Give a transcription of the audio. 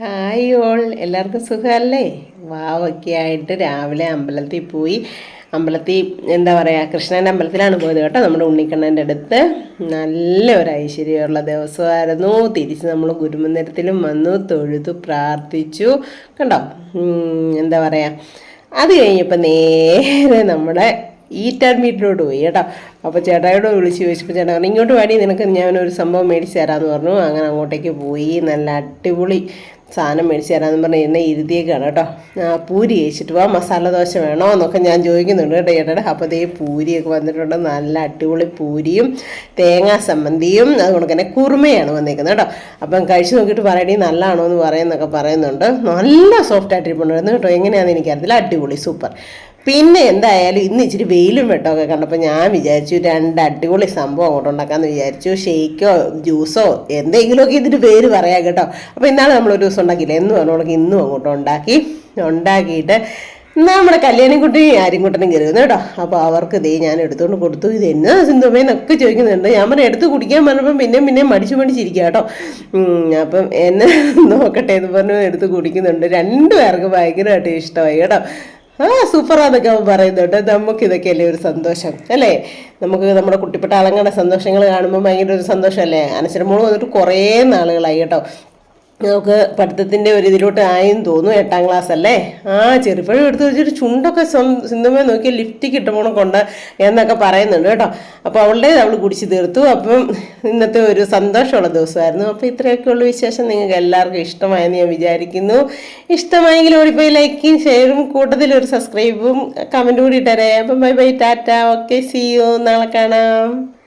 Hi all എല്ലാവർക്കും സുഖമല്ലേ? വാവൊക്കെ ആയിട്ട് രാവിലെ അമ്പലത്തിൽ പോയി. അമ്പലത്തിൽ എന്താ പറയുക കൃഷ്ണന്റെ അമ്പലത്തിലാണ് പോയത് കേട്ടോ നമ്മുടെ ഉണ്ണിക്കണ്ണന്റെ അടുത്ത്. നല്ല ഒരു ഐശ്വര്യമുള്ള ദിവസമായിരുന്നു. തിരിച്ച് നമ്മൾ ഗുരുമന്ദിരത്തിലും വന്നു തൊഴുതു പ്രാർത്ഥിച്ചു. കണ്ടോ? എന്താ പറയുക അത് കഴിഞ്ഞപ്പോൾ നേരെ നമ്മുടെ ഈറ്റാൻ മീറ്റിലോട്ട് പോയി കേട്ടോ. അപ്പോൾ ചേട്ടായോട് വിളിച്ച് ചോദിച്ചപ്പോൾ ചേട്ടാ ഇങ്ങോട്ട് വേണി നിനക്ക് ഞാനൊരു സംഭവം മേടിച്ച് തരാമെന്ന് പറഞ്ഞു. അങ്ങനെ അങ്ങോട്ടേക്ക് പോയി നല്ല അടിപൊളി സാധനം മേടിച്ച് തരാമെന്ന് പറഞ്ഞ് എന്നെ ഇരുതിയേക്കാണ് കേട്ടോ. പൂരി കഴിച്ചിട്ട് വാ മസാല ദോശ വേണോ എന്നൊക്കെ ഞാൻ ചോദിക്കുന്നുണ്ട് കേട്ടോ ചേട്ടാ. അപ്പോൾ ദേ പൂരിയൊക്കെ വന്നിട്ടുണ്ട് നല്ല അടിപൊളി പൂരിയും തേങ്ങാ സമ്മന്തിയും അതുകൊണ്ട് തന്നെ കുറുമയാണ് വന്നേക്കുന്നത് കേട്ടോ. അപ്പം കഴിച്ച് നോക്കിയിട്ട് പറയണി നല്ലതാണോ എന്ന് പറയുന്നൊക്കെ പറയുന്നുണ്ട്. നല്ല സോഫ്റ്റ് ആയിട്ടിരിപ്പുണ്ടായിരുന്നു കേട്ടോ. എങ്ങനെയാണെന്ന് എനിക്കറിയത്തില്ല. അടിപൊളി സൂപ്പർ പിന്നെ എന്തായാലും ഇന്ന് ഇച്ചിരി വെയിലും വെട്ടമൊക്കെ കണ്ടപ്പോൾ ഞാൻ വിചാരിച്ചു രണ്ട് അടിപൊളി സംഭവം അങ്ങോട്ട് ഉണ്ടാക്കാമെന്ന് വിചാരിച്ചു. ഷെയ്ക്കോ ജ്യൂസോ എന്തെങ്കിലുമൊക്കെ ഇതിന്റെ പേര് പറയാം കേട്ടോ. അപ്പോൾ ഇന്നാണ് നമ്മൾ ഒരു ദിവസം ഉണ്ടാക്കിയില്ല. എന്ന് പറഞ്ഞോളൊക്കെ ഇന്നും അങ്ങോട്ട് ഉണ്ടാക്കി. ഉണ്ടാക്കിയിട്ട് നമ്മുടെ കല്യാണിക്കുട്ടി ആര്യൻകുട്ടനും കയറുന്നു കേട്ടോ. അപ്പോൾ അവർക്ക് ഇതേ ഞാൻ എടുത്തുകൊണ്ട് കൊടുത്തു. ഇത് എന്നാ സിന്ധുമേന്നൊക്കെ ചോദിക്കുന്നുണ്ട്. ഞാൻ പറഞ്ഞു എടുത്ത് കുടിക്കാൻ പറഞ്ഞപ്പം പിന്നെയും പിന്നെയും മടിച്ചു മടിച്ചിരിക്കുക കേട്ടോ. അപ്പം എന്നെ നോക്കട്ടെ എന്ന് പറഞ്ഞു എടുത്ത് കുടിക്കുന്നുണ്ട്. രണ്ടുപേർക്ക് ഭയങ്കരമായിട്ട് ഇഷ്ടമായി കേട്ടോ. ആ സൂപ്പറാന്നൊക്കെ അവൻ പറയുന്നുണ്ട്. നമുക്ക് ഇതൊക്കെയല്ലേ ഒരു സന്തോഷം അല്ലേ? നമുക്ക് നമ്മുടെ കുട്ടിപ്പെട്ട ആളങ്ങളുടെ സന്തോഷങ്ങൾ കാണുമ്പോൾ ഭയങ്കര ഒരു സന്തോഷമല്ലേ? അനശ്വരമോൾ വന്നിട്ട് കുറേ നാളുകളായി കേട്ടോ. നമുക്ക് പഠിത്തത്തിന്റെ ഒരു ഇതിലോട്ട് ആയെന്ന് തോന്നുന്നു. എട്ടാം ക്ലാസ് അല്ലേ? ആ ചെറുപ്പഴം എടുത്ത് വെച്ചിട്ട് ചുണ്ടൊക്കെ സ്വന്തം സിന്ധുമേ നോക്കി ലിഫ്റ്റ് കിട്ടുമ്പോൾ കൊണ്ട് എന്നൊക്കെ പറയുന്നുണ്ട് കേട്ടോ. അപ്പോൾ അവളുടെ അവൾ കുടിച്ച് തീർത്തു. അപ്പം ഇന്നത്തെ ഒരു സന്തോഷമുള്ള ദിവസമായിരുന്നു. അപ്പോൾ ഇത്രയൊക്കെയുള്ള വിശേഷം. നിങ്ങൾക്ക് എല്ലാവർക്കും ഇഷ്ടമായെന്ന് ഞാൻ വിചാരിക്കുന്നു. ഇഷ്ടമായെങ്കിൽ ഓടിപ്പോയി ലൈക്കും ഷെയറും കൂട്ടത്തിൽ ഒരു സബ്സ്ക്രൈബും കമന്റും കൂടി ഇട്ടരേ. അപ്പം bye bye tata. Okay see you നാളെ കാണാം.